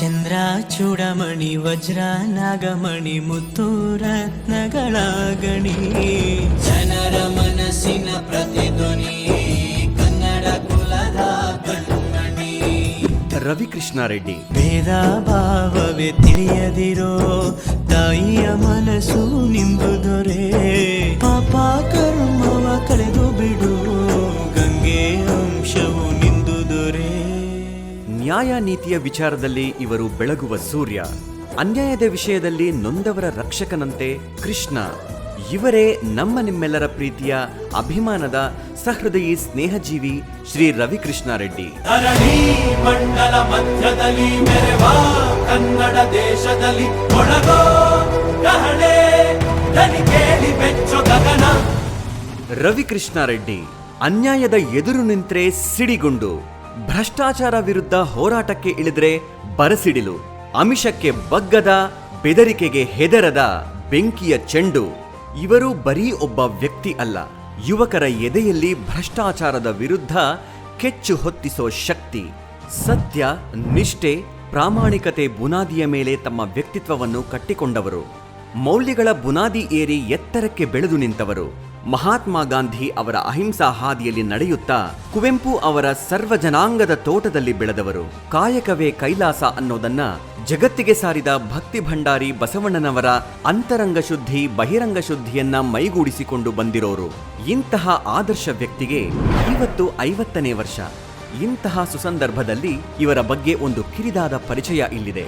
ಚಂದ್ರ ಚೂಡಮಣಿ ವಜ್ರ ನಾಗಮಣಿ ಮುತ್ತು ರತ್ನಗಳ ಗಣಿ ಜನರ ಮನಸ್ಸಿನ ಪ್ರತಿಧ್ವನಿ ಕನ್ನಡ ಕುಲದ ಕಣ್ಮಣಿ ರವಿಕೃಷ್ಣ ರೆಡ್ಡಿ. ಭೇದ ಭಾವವೇ ತಿಳಿಯದಿರೋ ತಾಯಿಯ ಮನಸ್ಸು ನಿಂದು ನ್ಯಾಯ ನೀತಿಯ ವಿಚಾರದಲ್ಲಿ ಇವರು ಬೆಳಗುವ ಸೂರ್ಯ. ಅನ್ಯಾಯದ ವಿಷಯದಲ್ಲಿ ನೊಂದವರ ರಕ್ಷಕನಂತೆ ಕೃಷ್ಣ. ಇವರೇ ನಮ್ಮ ನಿಮ್ಮೆಲ್ಲರ ಪ್ರೀತಿಯ ಅಭಿಮಾನದ ಸಹೃದಯಿ ಸ್ನೇಹಜೀವಿ ಶ್ರೀ ರವಿಕೃಷ್ಣ ರೆಡ್ಡಿ ಮಂಡಲ ಮಧ್ಯದಲ್ಲಿ ಮೆರೆವ ಕನ್ನಡ ದೇಶದಲ್ಲಿ ರವಿಕೃಷ್ಣ ರೆಡ್ಡಿ ಅನ್ಯಾಯದ ಎದುರು ನಿಂತ್ರೆ ಸಿಡಿಗುಂಡು. ಭ್ರಷ್ಟಾಚಾರ ವಿರುದ್ಧ ಹೋರಾಟಕ್ಕೆ ಇಳಿದ್ರೆ ಬರಸಿಡಿಲು. ಅಮಿಷಕ್ಕೆ ಬಗ್ಗದ, ಬೆದರಿಕೆಗೆ ಹೆದರದ ಬೆಂಕಿಯ ಚೆಂಡು. ಇವರು ಬರೀ ಒಬ್ಬ ವ್ಯಕ್ತಿ ಅಲ್ಲ, ಯುವಕರ ಎದೆಯಲ್ಲಿ ಭ್ರಷ್ಟಾಚಾರದ ವಿರುದ್ಧ ಕೆಚ್ಚು ಹೊತ್ತಿಸೋ ಶಕ್ತಿ. ಸತ್ಯ, ನಿಷ್ಠೆ, ಪ್ರಾಮಾಣಿಕತೆ ಬುನಾದಿಯ ಮೇಲೆ ತಮ್ಮ ವ್ಯಕ್ತಿತ್ವವನ್ನು ಕಟ್ಟಿಕೊಂಡವರು. ಮೌಲ್ಯಗಳ ಬುನಾದಿ ಏರಿ ಎತ್ತರಕ್ಕೆ ಬೆಳೆದು ನಿಂತವರು. ಮಹಾತ್ಮ ಗಾಂಧಿ ಅವರ ಅಹಿಂಸಾ ಹಾದಿಯಲ್ಲಿ ನಡೆಯುತ್ತಾ ಕುವೆಂಪು ಅವರ ಸರ್ವ ಜನಾಂಗದ ತೋಟದಲ್ಲಿ ಬೆಳೆದವರು. ಕಾಯಕವೇ ಕೈಲಾಸ ಅನ್ನೋದನ್ನ ಜಗತ್ತಿಗೆ ಸಾರಿದ ಭಕ್ತಿ ಭಂಡಾರಿ ಬಸವಣ್ಣನವರ ಅಂತರಂಗ ಶುದ್ಧಿ, ಬಹಿರಂಗ ಶುದ್ಧಿಯನ್ನ ಮೈಗೂಡಿಸಿಕೊಂಡು ಬಂದಿರೋರು. ಇಂತಹ ಆದರ್ಶ ವ್ಯಕ್ತಿಗೆ ಇವತ್ತು ಐವತ್ತನೇ ವರ್ಷ. ಇಂತಹ ಸುಸಂದರ್ಭದಲ್ಲಿ ಇವರ ಬಗ್ಗೆ ಒಂದು ಕಿರಿದಾದ ಪರಿಚಯ ಇಲ್ಲಿದೆ.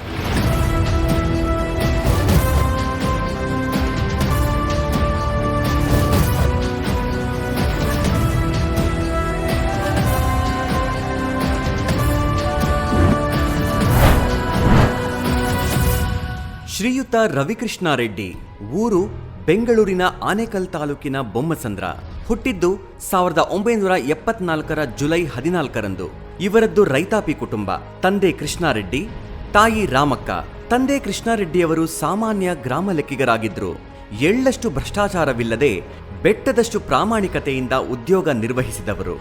ಶ್ರೀಯುತ ರವಿಕೃಷ್ಣಾರೆಡ್ಡಿ, ಊರು ಬೆಂಗಳೂರಿನ ಆನೇಕಲ್ ತಾಲೂಕಿನ ಬೊಮ್ಮಸಂದ್ರ, ಹುಟ್ಟಿದ್ದು ಸಾವಿರದ ಒಂಬೈನೂರ ಎಪ್ಪತ್ನಾಲ್ಕರ ಜುಲೈ ಹದಿನಾಲ್ಕರಂದು. ಇವರದ್ದು ರೈತಾಪಿ ಕುಟುಂಬ, ತಂದೆ ಕೃಷ್ಣಾರೆಡ್ಡಿ, ತಾಯಿ ರಾಮಕ್ಕ. ತಂದೆ ಕೃಷ್ಣಾರೆಡ್ಡಿಯವರು ಸಾಮಾನ್ಯ ಗ್ರಾಮ ಲೆಕ್ಕಿಗರಾಗಿದ್ದರು ಎಳ್ಳಷ್ಟು ಭ್ರಷ್ಟಾಚಾರವಿಲ್ಲದೆ ಬೆಟ್ಟದಷ್ಟು ಪ್ರಾಮಾಣಿಕತೆಯಿಂದ ಉದ್ಯೋಗ ನಿರ್ವಹಿಸಿದವರು.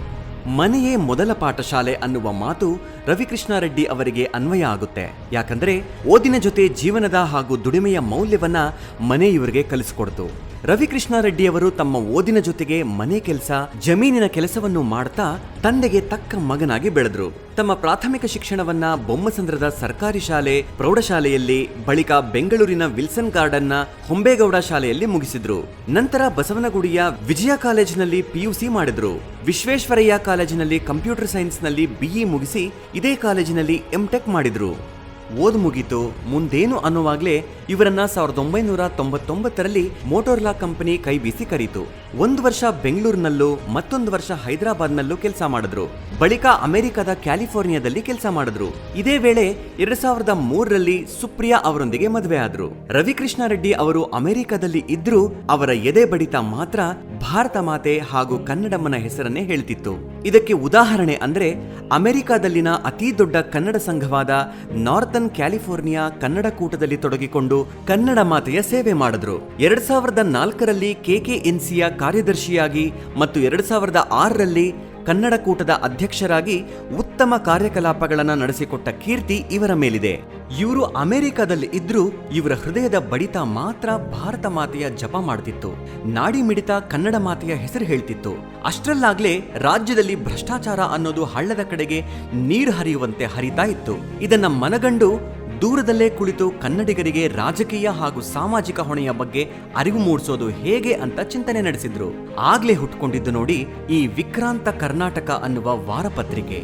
ಮನೆಯೇ ಮೊದಲ ಪಾಠಶಾಲೆ ಅನ್ನುವ ಮಾತು ರವಿಕೃಷ್ಣಾರೆಡ್ಡಿ ಅವರಿಗೆ ಅನ್ವಯ ಆಗುತ್ತೆ. ಯಾಕಂದ್ರೆ ಓದಿನ ಜೊತೆ ಜೀವನದ ಹಾಗೂ ದುಡಿಮೆಯ ಮೌಲ್ಯವನ್ನ ಮನೆ ಇವರಿಗೆ ಕಲಿಸಿಕೊಡ್ತು. ರವಿಕೃಷ್ಣಾರೆಡ್ಡಿ ಅವರು ತಮ್ಮ ಓದಿನ ಜೊತೆಗೆ ಮನೆ ಕೆಲಸ, ಜಮೀನಿನ ಕೆಲಸವನ್ನು ಮಾಡ್ತಾ ತಂದೆಗೆ ತಕ್ಕ ಮಗನಾಗಿ ಬೆಳೆದ್ರು. ತಮ್ಮ ಪ್ರಾಥಮಿಕ ಶಿಕ್ಷಣವನ್ನ ಬೊಮ್ಮಸಂದ್ರದ ಸರ್ಕಾರಿ ಶಾಲೆ, ಪ್ರೌಢಶಾಲೆಯಲ್ಲಿ, ಬಳಿಕ ಬೆಂಗಳೂರಿನ ವಿಲ್ಸನ್ ಗಾರ್ಡನ್ನ ಹೊಂಬೇಗೌಡ ಶಾಲೆಯಲ್ಲಿ ಮುಗಿಸಿದ್ರು. ನಂತರ ಬಸವನಗುಡಿಯ ವಿಜಯ ಕಾಲೇಜಿನಲ್ಲಿ ಪಿಯುಸಿ ಮಾಡಿದ್ರು. ವಿಶ್ವೇಶ್ವರಯ್ಯ ಕಾಲೇಜಿನಲ್ಲಿ ಕಂಪ್ಯೂಟರ್ ಸೈನ್ಸ್ನಲ್ಲಿ ಬಿಇ ಮುಗಿಸಿ ಇದೇ ಕಾಲೇಜಿನಲ್ಲಿ ಎಂಟೆಕ್ ಮಾಡಿದ್ರು. ಓದ್ ಮುಗೀತು. ಮುಂದೇನು ಅನ್ನುವಾಗ್ಲೇ ಇವರನ್ನ ಸಾವಿರದ ಒಂಬೈನೂರ ತೊಂಬತ್ತೊಂಬತ್ತರಲ್ಲಿ ಮೋಟೋರ್ಲಾ ಕಂಪನಿ ಕೈ ಬೀಸಿ ಕರೀತು. ಒಂದು ವರ್ಷ ಬೆಂಗಳೂರಿನಲ್ಲೂ, ಮತ್ತೊಂದು ವರ್ಷ ಹೈದರಾಬಾದ್ನಲ್ಲೂ ಕೆಲಸ ಮಾಡಿದ್ರು. ಬಳಿಕ ಅಮೆರಿಕದ ಕ್ಯಾಲಿಫೋರ್ನಿಯಾದಲ್ಲಿ ಕೆಲಸ ಮಾಡಿದ್ರು. ಇದೇ ವೇಳೆ ಎರಡ್ ಸಾವಿರದ ಮೂರರಲ್ಲಿ ಸುಪ್ರಿಯಾ ಅವರೊಂದಿಗೆ ಮದುವೆ ಆದ್ರು. ರವಿಕೃಷ್ಣ ರೆಡ್ಡಿ ಅವರು ಅಮೆರಿಕದಲ್ಲಿ ಇದ್ರೂ ಅವರ ಎದೆ ಬಡಿತ ಮಾತ್ರ ಭಾರತ ಮಾತೆ ಹಾಗೂ ಕನ್ನಡಮ್ಮನ ಹೆಸರನ್ನೇ ಹೇಳ್ತಿತ್ತು. ಇದಕ್ಕೆ ಉದಾಹರಣೆ ಅಂದ್ರೆ ಅಮೆರಿಕಾದಲ್ಲಿನ ಅತಿ ದೊಡ್ಡ ಕನ್ನಡ ಸಂಘವಾದ ನಾರ್ತನ್ ಕ್ಯಾಲಿಫೋರ್ನಿಯಾ ಕನ್ನಡ ಕೂಟದಲ್ಲಿ ತೊಡಗಿಕೊಂಡು ಕನ್ನಡ ಮಾತೆಯ ಸೇವೆ ಮಾಡಿದ್ರು. ಎರಡ್ ಸಾವಿರದ ನಾಲ್ಕರಲ್ಲಿ ಕೆಕೆಎನ್ಸಿಯ ಕಾರ್ಯದರ್ಶಿಯಾಗಿ ಮತ್ತು ಎರಡ್ ಸಾವಿರದ ಆರರಲ್ಲಿ ಕನ್ನಡ ಕೂಟದ ಅಧ್ಯಕ್ಷರಾಗಿ ಉತ್ತಮ ಕಾರ್ಯಕಲಾಪಗಳನ್ನು ನಡೆಸಿಕೊಟ್ಟ ಕೀರ್ತಿ ಇವರ ಮೇಲಿದೆ. ಇವರು ಅಮೆರಿಕದಲ್ಲಿ ಇದ್ರೂ ಇವರ ಹೃದಯದ ಬಡಿತ ಮಾತ್ರ ಭಾರತ ಮಾತೆಯ ಜಪ ಮಾಡ್ತಿತ್ತು. ನಾಡಿ ಮಿಡಿತ ಕನ್ನಡ ಮಾತೆಯ ಹೆಸರು ಹೇಳ್ತಿತ್ತು. ಅಷ್ಟರಲ್ಲಾಗ್ಲೇ ರಾಜ್ಯದಲ್ಲಿ ಭ್ರಷ್ಟಾಚಾರ ಅನ್ನೋದು ಹಳ್ಳದ ಕಡೆಗೆ ನೀರು ಹರಿಯುವಂತೆ ಹರಿತಾ ಇತ್ತು. ಇದನ್ನ ಮನಗಂಡು ದೂರದಲ್ಲೇ ಕುಳಿತು ಕನ್ನಡಿಗರಿಗೆ ರಾಜಕೀಯ ಹಾಗೂ ಸಾಮಾಜಿಕ ಹೊಣೆಯ ಬಗ್ಗೆ ಅರಿವು ಮೂಡಿಸೋದು ಹೇಗೆ ಅಂತ ಚಿಂತನೆ ನಡೆಸಿದ್ರು. ಆಗ್ಲೇ ಹುಟ್ಕೊಂಡಿದ್ದು ನೋಡಿ ಈ ವಿಕ್ರಾಂತ ಕರ್ನಾಟಕ ಅನ್ನುವ ವಾರಪತ್ರಿಕೆ.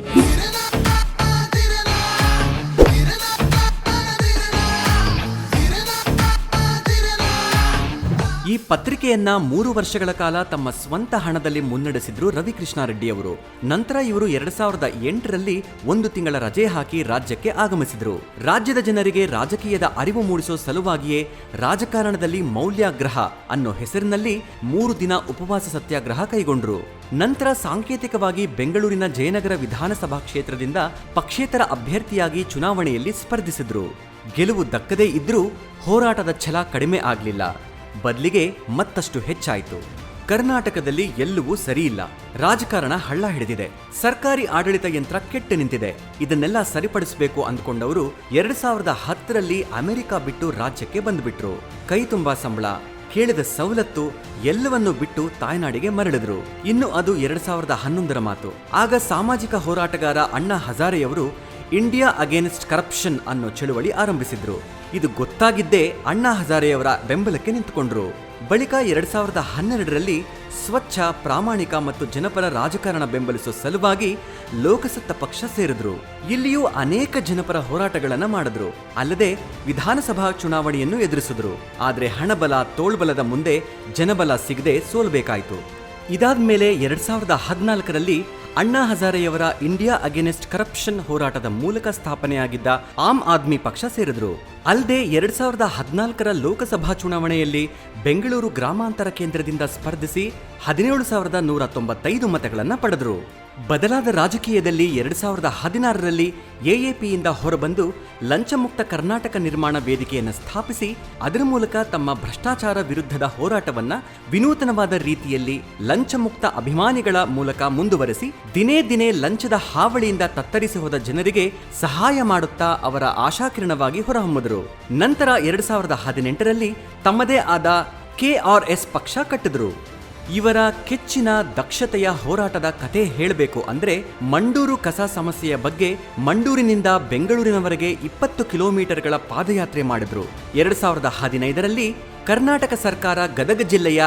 ಪತ್ರಿಕೆಯನ್ನ ಮೂರು ವರ್ಷಗಳ ಕಾಲ ತಮ್ಮ ಸ್ವಂತ ಹಣದಲ್ಲಿ ಮುನ್ನಡೆಸಿದ್ರು ರವಿಕೃಷ್ಣ ರೆಡ್ಡಿ ಅವರು ನಂತರ ಇವರು ಎರಡ್ ಸಾವಿರದ ಎಂಟರಲ್ಲಿ ಒಂದು ತಿಂಗಳ ರಜೆ ಹಾಕಿ ರಾಜ್ಯಕ್ಕೆ ಆಗಮಿಸಿದ್ರು. ರಾಜ್ಯದ ಜನರಿಗೆ ರಾಜಕೀಯದ ಅರಿವು ಮೂಡಿಸೋ ಸಲುವಾಗಿಯೇ ರಾಜಕಾರಣದಲ್ಲಿ ಮೌಲ್ಯಾಗ್ರಹ ಅನ್ನೋ ಹೆಸರಿನಲ್ಲಿ ಮೂರು ದಿನ ಉಪವಾಸ ಸತ್ಯಾಗ್ರಹ ಕೈಗೊಂಡ್ರು. ನಂತರ ಸಾಂಕೇತಿಕವಾಗಿ ಬೆಂಗಳೂರಿನ ಜಯನಗರ ವಿಧಾನಸಭಾ ಕ್ಷೇತ್ರದಿಂದ ಪಕ್ಷೇತರ ಅಭ್ಯರ್ಥಿಯಾಗಿ ಚುನಾವಣೆಯಲ್ಲಿ ಸ್ಪರ್ಧಿಸಿದ್ರು. ಗೆಲುವು ದಕ್ಕದೇ ಇದ್ರೂ ಹೋರಾಟದ ಛಲ ಕಡಿಮೆ ಆಗಲಿಲ್ಲ. ಬದಲಿಗೆ ಮತ್ತಷ್ಟು ಹೆಚ್ಚಾಯಿತು. ಕರ್ನಾಟಕದಲ್ಲಿ ಎಲ್ಲವೂ ಸರಿಯಿಲ್ಲ. ರಾಜಕಾರಣ ಹಳ್ಳ ಹಿಡಿದಿದೆ. ಸರ್ಕಾರಿ ಆಡಳಿತ ಯಂತ್ರ ಕೆಟ್ಟು ನಿಂತಿದೆ. ಇದನ್ನೆಲ್ಲ ಸರಿಪಡಿಸಬೇಕು ಅಂದ್ಕೊಂಡವರು ಎರಡ್ ಸಾವಿರದ ಹತ್ತರಲ್ಲಿ ಅಮೆರಿಕ ಬಿಟ್ಟು ರಾಜ್ಯಕ್ಕೆ ಬಂದ್ಬಿಟ್ರು. ಕೈ ತುಂಬಾ ಸಂಬಳ. ಕೇಳಿದ ಸವಲತ್ತು ಎಲ್ಲವನ್ನೂ ಬಿಟ್ಟು ತಾಯ್ನಾಡಿಗೆ ಮರಳಿದ್ರು. ಇನ್ನು ಅದು ಎರಡ್ ಸಾವಿರದ ಹನ್ನೊಂದರ ಮಾತು. ಆಗ ಸಾಮಾಜಿಕ ಹೋರಾಟಗಾರ ಅಣ್ಣಾ ಹಜಾರೆಯವರು, ಇಂಡಿಯಾ ಅಗೇನ್ಸ್ಟ್ ಕರಪ್ಷನ್ ಅನ್ನೋ ಚಳುವಳಿ ಆರಂಭಿಸಿದ್ರು. ಇದು ಗೊತ್ತಾಗಿದ್ದೇ ಅಣ್ಣಾ ಹಜಾರೆಯವರ ಬೆಂಬಲಕ್ಕೆ ನಿಂತುಕೊಂಡ್ರು. ಬಳಿಕ ಎರಡ್ ಸಾವಿರದ ಹನ್ನೆರಡರಲ್ಲಿ ಸ್ವಚ್ಛ, ಪ್ರಾಮಾಣಿಕ ಮತ್ತು ಜನಪರ ರಾಜಕಾರಣ ಬೆಂಬಲಿಸುವ ಸಲುವಾಗಿ ಲೋಕಸತ್ತ ಪಕ್ಷ ಸೇರಿದ್ರು. ಇಲ್ಲಿಯೂ ಅನೇಕ ಜನಪರ ಹೋರಾಟಗಳನ್ನ ಮಾಡಿದ್ರು. ಅಲ್ಲದೆ ವಿಧಾನಸಭಾ ಚುನಾವಣೆಯನ್ನು ಎದುರಿಸಿದ್ರು. ಆದರೆ ಹಣಬಲ, ತೋಳ್ಬಲದ ಮುಂದೆ ಜನಬಲ ಸಿಗದೆ ಸೋಲ್ಬೇಕಾಯಿತು. ಇದಾದ ಮೇಲೆ ಎರಡ್ ಸಾವಿರದ ಹದಿನಾಲ್ಕರಲ್ಲಿ ಅಣ್ಣಾ ಹಜಾರೆಯವರ ಇಂಡಿಯಾ ಅಗೇನೆಸ್ಟ್ ಕರಪ್ಷನ್ ಹೋರಾಟದ ಮೂಲಕ ಸ್ಥಾಪನೆಯಾಗಿದ್ದ ಆಮ್ ಆದ್ಮಿ ಪಕ್ಷ ಸೇರಿದ್ರು. ಅಲ್ಲದೆ ಎರಡ್ ಸಾವಿರದ ಹದಿನಾಲ್ಕರ ಲೋಕಸಭಾ ಚುನಾವಣೆಯಲ್ಲಿ ಬೆಂಗಳೂರು ಗ್ರಾಮಾಂತರ ಕೇಂದ್ರದಿಂದ ಸ್ಪರ್ಧಿಸಿ ಹದಿನೇಳು ಸಾವಿರದ ನೂರ ತೊಂಬತ್ತೈದು ಮತಗಳನ್ನು ಪಡೆದ್ರು. ಬದಲಾದ ರಾಜಕೀಯದಲ್ಲಿ ಎರಡು ಸಾವಿರದ ಹದಿನಾರರಲ್ಲಿ ಎಎಪಿಯಿಂದ ಹೊರಬಂದು ಲಂಚಮುಕ್ತ ಕರ್ನಾಟಕ ನಿರ್ಮಾಣ ವೇದಿಕೆಯನ್ನು ಸ್ಥಾಪಿಸಿ, ಅದರ ಮೂಲಕ ತಮ್ಮ ಭ್ರಷ್ಟಾಚಾರ ವಿರುದ್ಧದ ಹೋರಾಟವನ್ನು ವಿನೂತನವಾದ ರೀತಿಯಲ್ಲಿ ಲಂಚಮುಕ್ತ ಅಭಿಮಾನಿಗಳ ಮೂಲಕ ಮುಂದುವರೆಸಿ, ದಿನೇ ದಿನೇ ಲಂಚದ ಹಾವಳಿಯಿಂದ ತತ್ತರಿಸಿ ಹೋದ ಜನರಿಗೆ ಸಹಾಯ ಮಾಡುತ್ತಾ ಅವರ ಆಶಾಕಿರಣವಾಗಿ ಹೊರಹೊಮ್ಮಿದರು. ನಂತರ ಎರಡು ಸಾವಿರದ ಹದಿನೆಂಟರಲ್ಲಿ ತಮ್ಮದೇ ಆದ ಕೆಆರ್ಎಸ್ ಪಕ್ಷ ಕಟ್ಟಿದ್ರು. ಇವರ ಕೆಚ್ಚಿನ ದಕ್ಷತೆಯ ಹೋರಾಟದ ಕತೆ ಹೇಳಬೇಕು ಅಂದರೆ ಮಂಡೂರು ಕಸ ಸಮಸ್ಯೆಯ ಬಗ್ಗೆ ಮಂಡೂರಿನಿಂದ ಬೆಂಗಳೂರಿನವರೆಗೆ ಇಪ್ಪತ್ತು ಕಿಲೋಮೀಟರ್ಗಳ ಪಾದಯಾತ್ರೆ ಮಾಡಿದ್ರು. ಎರಡು ಸಾವಿರದ ಹದಿನೈದರಲ್ಲಿ ಕರ್ನಾಟಕ ಸರ್ಕಾರ ಗದಗ ಜಿಲ್ಲೆಯ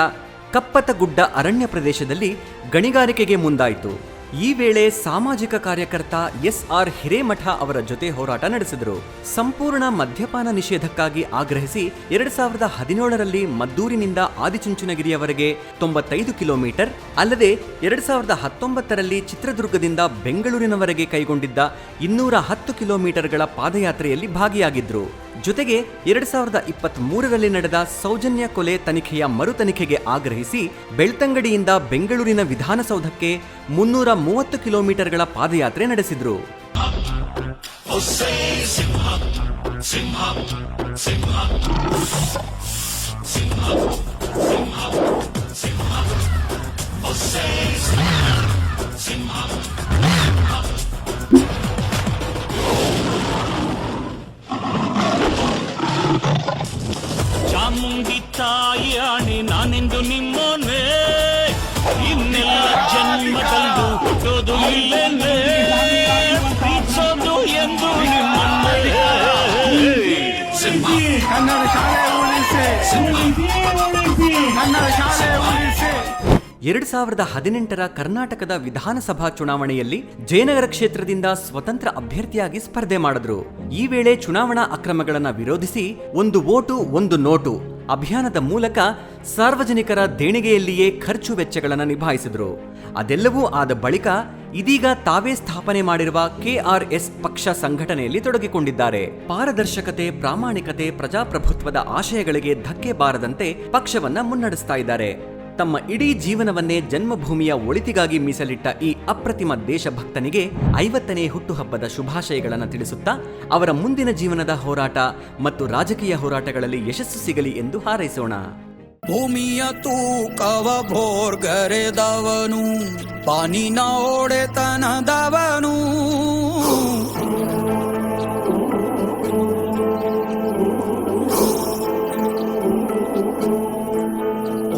ಕಪ್ಪತಗುಡ್ಡ ಅರಣ್ಯ ಪ್ರದೇಶದಲ್ಲಿ ಗಣಿಗಾರಿಕೆಗೆ ಮುಂದಾಯಿತು. ಈ ವೇಳೆ ಸಾಮಾಜಿಕ ಕಾರ್ಯಕರ್ತ ಎಸ್ ಆರ್ ಹಿರೇಮಠ ಅವರ ಜೊತೆ ಹೋರಾಟ ನಡೆಸಿದರು. ಸಂಪೂರ್ಣ ಮದ್ಯಪಾನ ನಿಷೇಧಕ್ಕಾಗಿ ಆಗ್ರಹಿಸಿ ಎರಡ್ ಸಾವಿರದ ಹದಿನೇಳರಲ್ಲಿ ಮದ್ದೂರಿನಿಂದ ಆದಿಚುಂಚನಗಿರಿಯವರೆಗೆ ತೊಂಬತ್ತೈದು ಕಿಲೋಮೀಟರ್ ಅಲ್ಲದೆ ಎರಡ್ ಸಾವಿರದ ಹತ್ತೊಂಬತ್ತರಲ್ಲಿ ಚಿತ್ರದುರ್ಗದಿಂದ ಬೆಂಗಳೂರಿನವರೆಗೆ ಕೈಗೊಂಡಿದ್ದ ಇನ್ನೂರ ಹತ್ತು ಕಿಲೋಮೀಟರ್ಗಳ ಪಾದಯಾತ್ರೆಯಲ್ಲಿ ಭಾಗಿಯಾಗಿದ್ರು. ಜೊತೆಗೆ ಎರಡ್ ಸಾವಿರದ ಇಪ್ಪತ್ತ್ ಮೂರರಲ್ಲಿ ನಡೆದ ಸೌಜನ್ಯ ಕೊಲೆ ತನಿಖೆಯ ಮರು ತನಿಖೆಗೆ ಆಗ್ರಹಿಸಿ ಬೆಳ್ತಂಗಡಿಯಿಂದ ಬೆಂಗಳೂರಿನ ವಿಧಾನಸೌಧಕ್ಕೆ ಮುನ್ನೂರ ಮೂವತ್ತು ಕಿಲೋಮೀಟರ್ಗಳ ಪಾದಯಾತ್ರೆ ನಡೆಸಿದ್ರು. ಕನ್ನಡ ಶಾಲೆ ಉಳಿಸಿ. ಕನ್ನಡ ಶಾಲೆ ಉಳಿಸಿ. ಎರಡ್ ಸಾವಿರದ ಹದಿನೆಂಟರ ಕರ್ನಾಟಕದ ವಿಧಾನಸಭಾ ಚುನಾವಣೆಯಲ್ಲಿ ಜಯನಗರ ಕ್ಷೇತ್ರದಿಂದ ಸ್ವತಂತ್ರ ಅಭ್ಯರ್ಥಿಯಾಗಿ ಸ್ಪರ್ಧೆ ಮಾಡಿದ್ರು. ಈ ವೇಳೆ ಚುನಾವಣಾ ಅಕ್ರಮಗಳನ್ನು ವಿರೋಧಿಸಿ ಒಂದು ವೋಟು ಒಂದು ನೋಟು. ಅಭಿಯಾನದ ಮೂಲಕ ಸಾರ್ವಜನಿಕರ ದೇಣಿಗೆಯಲ್ಲಿಯೇ ಖರ್ಚು ವೆಚ್ಚಗಳನ್ನು ನಿಭಾಯಿಸಿದ್ರು. ಅದೆಲ್ಲವೂ ಆದ ಬಳಿಕ ಇದೀಗ ತಾವೇ ಸ್ಥಾಪನೆ ಮಾಡಿರುವ ಕೆಆರ್ಎಸ್ ಪಕ್ಷ ಸಂಘಟನೆಯಲ್ಲಿ ತೊಡಗಿಕೊಂಡಿದ್ದಾರೆ. ಪಾರದರ್ಶಕತೆ, ಪ್ರಾಮಾಣಿಕತೆ, ಪ್ರಜಾಪ್ರಭುತ್ವದ ಆಶಯಗಳಿಗೆ ಧಕ್ಕೆ ಬಾರದಂತೆ ಪಕ್ಷವನ್ನ ಮುನ್ನಡೆಸ್ತಾ ಇದ್ದಾರೆ. ತಮ್ಮ ಇಡೀ ಜೀವನವನ್ನೇ ಜನ್ಮಭೂಮಿಯ ಒಳಿತಿಗಾಗಿ ಮೀಸಲಿಟ್ಟ ಈ ಅಪ್ರತಿಮ ದೇಶಭಕ್ತನಿಗೆ ಐವತ್ತನೇ ಹುಟ್ಟುಹಬ್ಬದ ಶುಭಾಶಯಗಳನ್ನು ತಿಳಿಸುತ್ತಾ ಅವರ ಮುಂದಿನ ಜೀವನದ ಹೋರಾಟ ಮತ್ತು ರಾಜಕೀಯ ಹೋರಾಟಗಳಲ್ಲಿ ಯಶಸ್ಸು ಸಿಗಲಿ ಎಂದು ಹಾರೈಸೋಣ. ಭೂಮಿಯ ತೂಕವ ಭೋರ್ಗರೆದವನು ಪಾನಿನ ಒಡೆತನದವನು.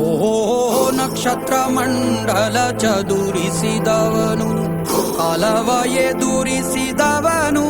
ಓಹೋ ನಕ್ಷತ್ರ ಮಂಡಲ ಚದುರಿಸಿದವನು ಕಾಲವ ಎದುರಿಸಿದವನು